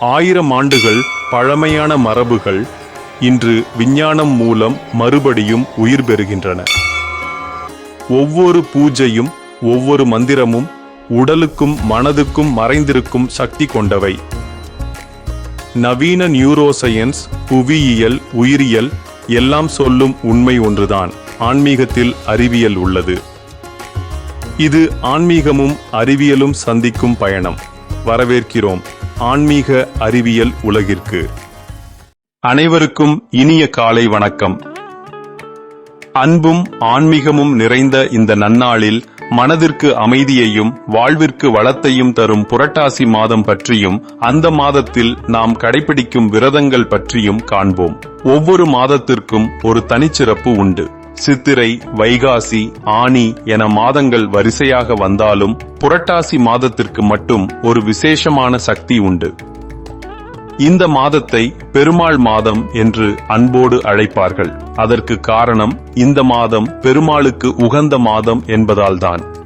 ஆயிரம் ஆண்டுகள் பழமையான மரபுகள் இன்று விஞ்ஞானம் மூலம் மறுபடியும் உயிர் பெறுகின்றன. ஒவ்வொரு பூஜையும் ஒவ்வொரு மந்திரமும் உடலுக்கும் மனதுக்கும் மறைந்திருக்கும் சக்தி கொண்டவை. நவீன நியூரோசயன்ஸ் புவியியல் உயிரியல் எல்லாம் சொல்லும் உண்மை ஒன்றுதான் ஆன்மீகத்தில் அறிவியல் உள்ளது. இது ஆன்மீகமும் அறிவியலும் சந்திக்கும் பயணம். வரவேற்கிறோம். ஆன்மீக அறிவியல் உலகிற்கு. அனைவருக்கும் இனிய காலை வணக்கம். அன்பும் ஆன்மீகமும் நிறைந்த இந்த நன்னாளில் மனதிற்கு அமைதியையும் வாழ்விற்கு வளத்தையும் தரும் புரட்டாசி மாதம் பற்றியும் அந்த மாதத்தில் நாம் கடைபிடிக்கும் விரதங்கள் பற்றியும் காண்போம். ஒவ்வொரு மாதத்திற்கும் ஒரு தனிச்சிறப்பு உண்டு. சித்திரை வைகாசி ஆனி என மாதங்கள் வரிசையாக வந்தாலும் புரட்டாசி மாதத்திற்கு மட்டும் ஒரு விசேஷமான சக்தி உண்டு. இந்த மாதத்தை பெருமாள் மாதம் என்று அன்போடு அழைப்பார்கள். அதற்கு காரணம் இந்த மாதம் பெருமாளுக்கு உகந்த மாதம் என்பதால்தான்.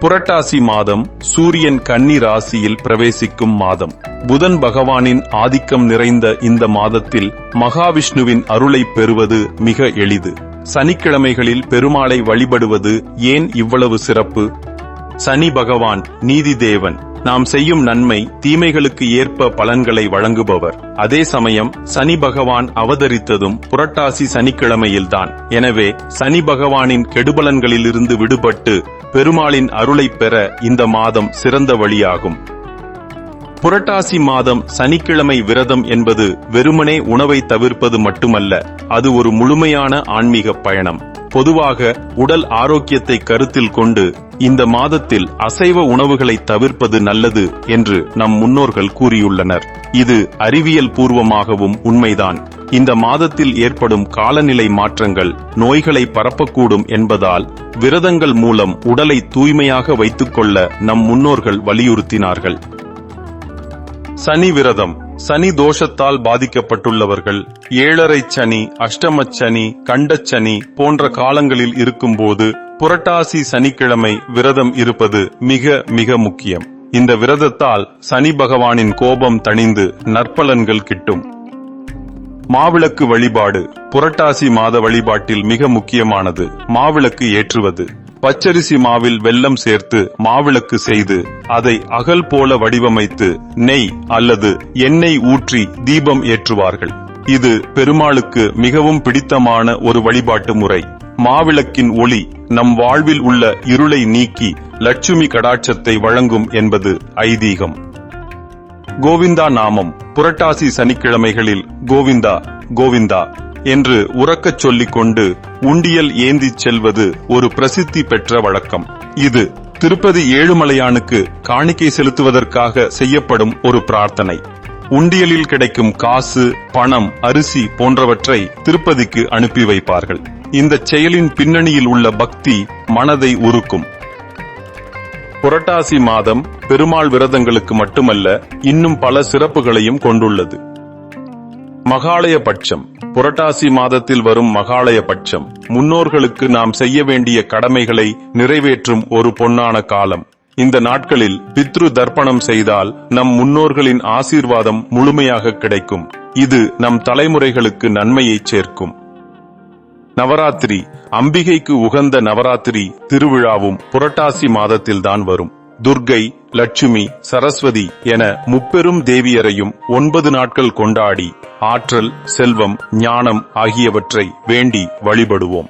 புரட்டாசி மாதம் சூரியன் கன்னி ராசியில் பிரவேசிக்கும் மாதம். புதன் பகவானின் ஆதிக்கம் நிறைந்த இந்த மாதத்தில் மகாவிஷ்ணுவின் அருளை பெறுவது மிக எளிது. சனிக்கிழமைகளில் பெருமாளை வழிபடுவது ஏன் இவ்வளவு சிறப்பு? சனி பகவான் நீதி தேவன் நாம் செய்யும் நன்மை தீமைகளுக்கு ஏற்ப பலன்களை வழங்குபவர். அதே சமயம் சனி பகவான் அவதரித்ததும் புரட்டாசி சனிக்கிழமையில்தான். எனவே சனி பகவானின் கெடுபலன்களிலிருந்து விடுபட்டு பெருமாளின் அருளைப் பெற இந்த மாதம் சிறந்த வழியாகும். புரட்டாசி மாதம் சனிக்கிழமை விரதம் என்பது வெறுமனே உணவை தவிர்ப்பது மட்டுமல்ல அது ஒரு முழுமையான ஆன்மீக பயணம். பொதுவாக உடல் ஆரோக்கியத்தை கருத்தில் கொண்டு இந்த மாதத்தில் அசைவ உணவுகளை தவிர்ப்பது நல்லது என்று நம் முன்னோர்கள் கூறியுள்ளனர். இது அறிவியல் பூர்வமாகவும் உண்மைதான். இந்த மாதத்தில் ஏற்படும் காலநிலை மாற்றங்கள் நோய்களை பரப்பக்கூடும் என்பதால் விரதங்கள் மூலம் உடலை தூய்மையாக வைத்துக்கொள்ள நம் முன்னோர்கள் வலியுறுத்தினார்கள். சனி விரதம். சனி தோஷத்தால் பாதிக்கப்பட்டுள்ளவர்கள் ஏழரை சனி அஷ்டமச் சனி கண்டச்சனி போன்ற காலங்களில் இருக்கும்போது புரட்டாசி சனிக்கிழமை விரதம் இருப்பது மிக மிக முக்கியம். இந்த விரதத்தால் சனி பகவானின் கோபம் தணிந்து நற்பலன்கள் கிட்டும். மாவிளக்கு வழிபாடு. புரட்டாசி மாத வழிபாட்டில் மிக முக்கியமானது. மாவிளக்கு ஏற்றுவது. பச்சரிசி மாவில் வெல்லம் சேர்த்து மாவிளக்கு செய்து அதை அகல் போல வடிவமைத்து நெய் அல்லது எண்ணெய் ஊற்றி தீபம் ஏற்றுவார்கள். இது பெருமாளுக்கு மிகவும் பிடித்தமான ஒரு வழிபாட்டு முறை. மாவிளக்கின் ஒளி நம் வாழ்வில் உள்ள இருளை நீக்கி லட்சுமி கடாட்சத்தை வழங்கும் என்பது ஐதீகம். கோவிந்தா நாமம். புரட்டாசி சனிக்கிழமைகளில் கோவிந்தா கோவிந்தா. என்று உறக்கச் சொல்லிக் கொண்டு உண்டியல் ஏந்திச் செல்வது ஒரு பிரசித்தி பெற்ற வழக்கம். இது திருப்பதி ஏழுமலையானுக்கு காணிக்கை செலுத்துவதற்காக செய்யப்படும் ஒரு பிரார்த்தனை. உண்டியலில் கிடைக்கும் காசு பணம் அரிசி போன்றவற்றை திருப்பதிக்கு அனுப்பி வைப்பார்கள். இந்த செயலின் பின்னணியில் உள்ள பக்தி மனதை உருக்கும். புரட்டாசி மாதம் பெருமாள் விரதங்களுக்கு மட்டுமல்ல இன்னும் பல சிறப்புகளையும் கொண்டுள்ளது. மகாலய பட்சம் புரட்டாசி மாதத்தில் வரும் மகாலய பட்சம் முன்னோர்களுக்கு நாம் செய்ய வேண்டிய கடமைகளை நிறைவேற்றும் ஒரு பொன்னான காலம். இந்த நாட்களில் பித்ரு தர்ப்பணம் செய்தால் நம் முன்னோர்களின் ஆசீர்வாதம் முழுமையாக கிடைக்கும். இது நம் தலைமுறைகளுக்கு நன்மையை சேர்க்கும். நவராத்திரி அம்பிகைக்கு உகந்த நவராத்திரி திருவிழாவும் புரட்டாசி மாதத்தில்தான் வரும். துர்கை லட்சுமி சரஸ்வதி என முப்பெரும் தேவியரையும் ஒன்பது நாட்கள் கொண்டாடி ஆற்றல் செல்வம் ஞானம் ஆகியவற்றை வேண்டி வழிபடுவோம்.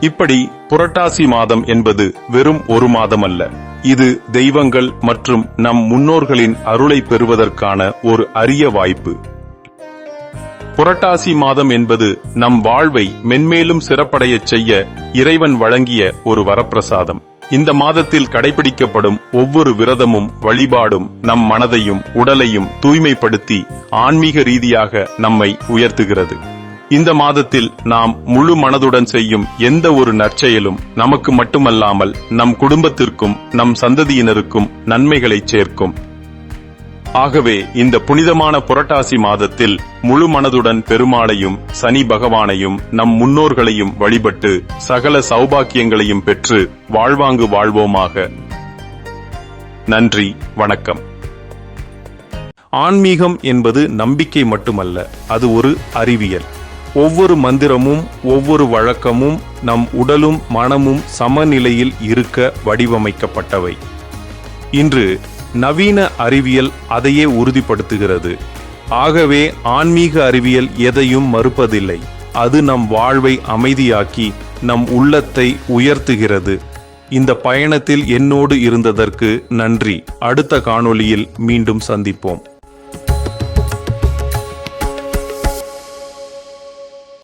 இப்படி புரட்டாசி மாதம் என்பது வெறும் ஒரு மாதம் அல்ல இது தெய்வங்கள் மற்றும் நம் முன்னோர்களின் அருளை பெறுவதற்கான ஒரு அரிய வாய்ப்பு. புரட்டாசி மாதம் என்பது நம் வாழ்வை மென்மேலும் சிறப்படையச் செய்ய இறைவன் வழங்கிய ஒரு வரப்பிரசாதம். இந்த மாதத்தில் கடைபிடிக்கப்படும் ஒவ்வொரு விரதமும் வழிபாடும் நம் மனதையும் உடலையும் தூய்மைப்படுத்தி ஆன்மீக ரீதியாக நம்மை உயர்த்துகிறது. இந்த மாதத்தில் நாம் முழு மனதுடன் செய்யும் எந்த ஒரு நற்செயலும் நமக்கு மட்டுமல்லாமல் நம் குடும்பத்திற்கும் நம் சந்ததியினருக்கும் நன்மைகளை சேர்க்கும். ஆகவே இந்த புனிதமான புரட்டாசி மாதத்தில் முழு மனதுடன் பெருமாளையும் சனி பகவானையும் நம் முன்னோர்களையும் வழிபட்டு சகல சௌபாக்கியங்களையும் பெற்று வாழ்வாங்கு வாழ்வோமாக. நன்றி வணக்கம். ஆன்மீகம் என்பது நம்பிக்கை மட்டுமல்ல அது ஒரு அறிவியல். ஒவ்வொரு மந்திரமும் ஒவ்வொரு வழக்கமும் நம் உடலும் மனமும் சமநிலையில் இருக்க வடிவமைக்கப்பட்டவை. இன்று நவீன அறிவியல் அதையே உறுதிப்படுத்துகிறது. ஆகவே ஆன்மீக அறிவியல் எதையும் மறுப்பதில்லை. அது நம் வாழ்வை அமைதியாக்கி நம் உள்ளத்தை உயர்த்துகிறது. இந்த பயணத்தில் என்னோடு இருந்ததற்கு நன்றி. அடுத்த காணொளியில் மீண்டும் சந்திப்போம்.